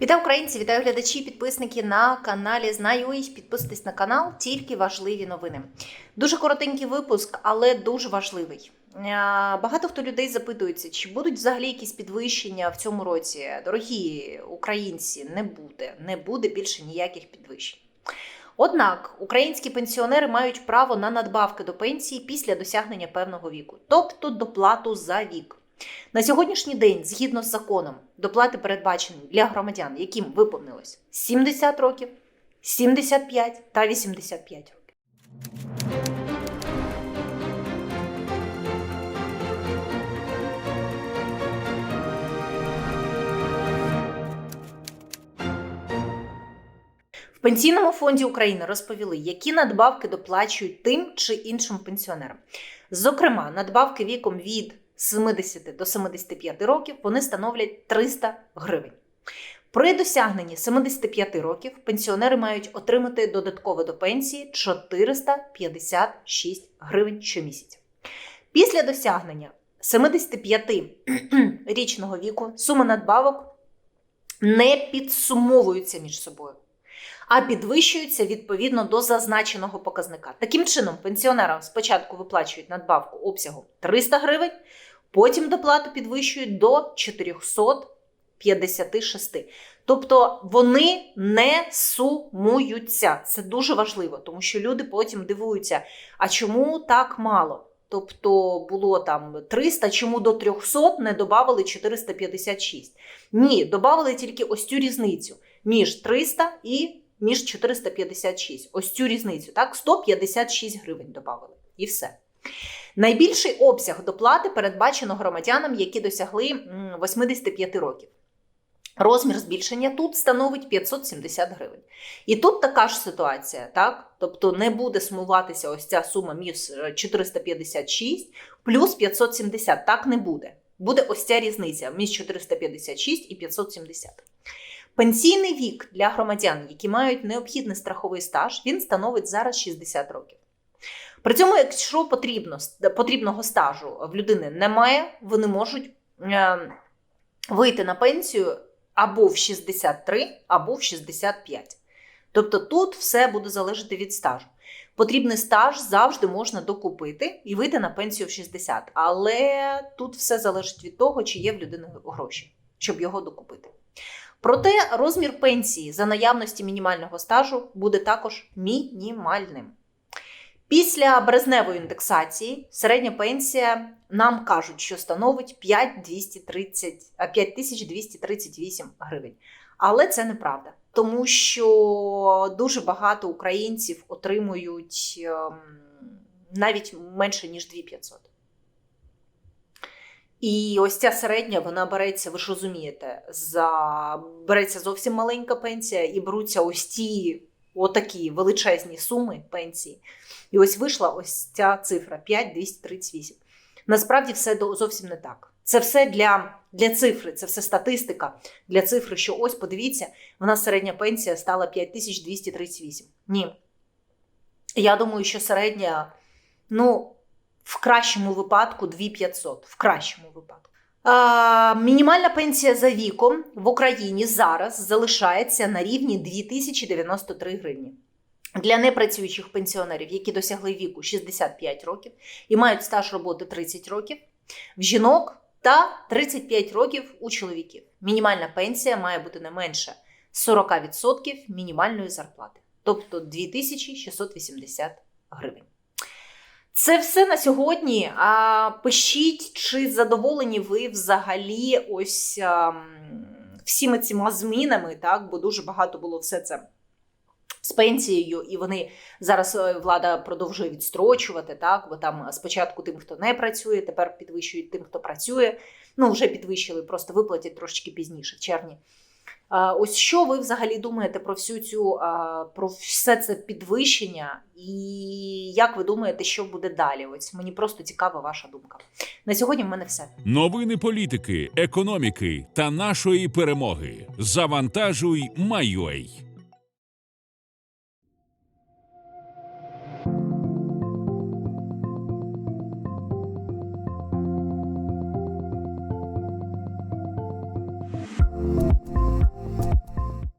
Вітаю українці, вітаю глядачі, підписники на каналі Знаю і підписуйтесь на канал, тільки важливі новини. Дуже коротенький випуск, але дуже важливий. Е, Багато хто людей запитується, чи будуть взагалі якісь підвищення в цьому році. Дорогі українці, не буде, не буде більше ніяких підвищень. Однак українські пенсіонери мають право на надбавки до пенсії після досягнення певного віку, тобто доплату за вік. На сьогоднішній день, згідно з законом, доплати передбачені для громадян, яким виповнилось 70 років, 75 та 85 років. В Пенсійному фонді України розповіли, які надбавки доплачують тим чи іншим пенсіонерам. Зокрема, надбавки віком від 70 до 75 років вони становлять 300 гривень. При досягненні 75 років пенсіонери мають отримати додатково до пенсії 456 гривень щомісяця. Після досягнення 75-річного віку суми надбавок не підсумовуються між собою, а підвищуються відповідно до зазначеного показника. Таким чином, пенсіонерам спочатку виплачують надбавку обсягом 300 гривень, потім доплату підвищують до 456. Тобто вони не сумуються. Це дуже важливо, тому що люди потім дивуються, а чому так мало? Тобто було там 300, чому до 300 не додали 456? Ні, додали тільки ось цю різницю між 300 і між 456. Ось цю різницю, так, 156 гривень додали. І все. Найбільший обсяг доплати передбачено громадянам, які досягли 85 років. Розмір збільшення тут становить 570 гривень. І тут така ж ситуація, так? Тобто не буде сумуватися ось ця сума між е, 456 плюс 570. Так не буде. Буде ось ця різниця між 456 і 570. Пенсійний вік для громадян, які мають необхідний страховий стаж, він становить зараз 60 років. При цьому, якщо потрібно, потрібного стажу в людини немає, вони можуть е, вийти на пенсію або в 63, або в 65. Тобто тут все буде залежати від стажу. Потрібний стаж завжди можна докупити і вийти на пенсію в 60. Але тут все залежить від того, чи є в людини гроші, щоб його докупити. Проте розмір пенсії за наявності мінімального стажу буде також мінімальним. Після березневої індексації середня пенсія нам кажуть, що становить 5230, 5238 гривень. Але це неправда, тому що дуже багато українців отримують ем, навіть менше ніж 2500. І ось ця середня вона береться, ви ж розумієте, за береться зовсім маленька пенсія, і беруться ось ті отакі величезні суми пенсії. І ось вийшла ось ця цифра 5238. Насправді все зовсім не так. Це все для, для цифри, це все статистика для цифри, що ось подивіться, в нас середня пенсія стала 5238. Ні. Я думаю, що середня, ну, в кращому випадку 2500. В кращому випадку. А, мінімальна пенсія за віком в Україні зараз залишається на рівні 2093 гривні. Для непрацюючих пенсіонерів, які досягли віку 65 років і мають стаж роботи 30 років, в жінок та 35 років у чоловіків. Мінімальна пенсія має бути не менше 40% мінімальної зарплати, тобто 2680 гривень. Це все на сьогодні. А пишіть, чи задоволені ви взагалі ось ам, всіми цими змінами, так? бо дуже багато було все це з пенсією, і вони зараз е, влада продовжує відстрочувати, так? бо там спочатку тим, хто не працює, тепер підвищують тим, хто працює. Ну, вже підвищили, просто виплатять трошечки пізніше, в червні. Ось що ви взагалі думаєте про всю цю про все це підвищення, і як ви думаєте, що буде далі? Ось мені просто цікава ваша думка. На сьогодні в мене все. Новини політики, економіки та нашої перемоги. Завантажуй, Майой.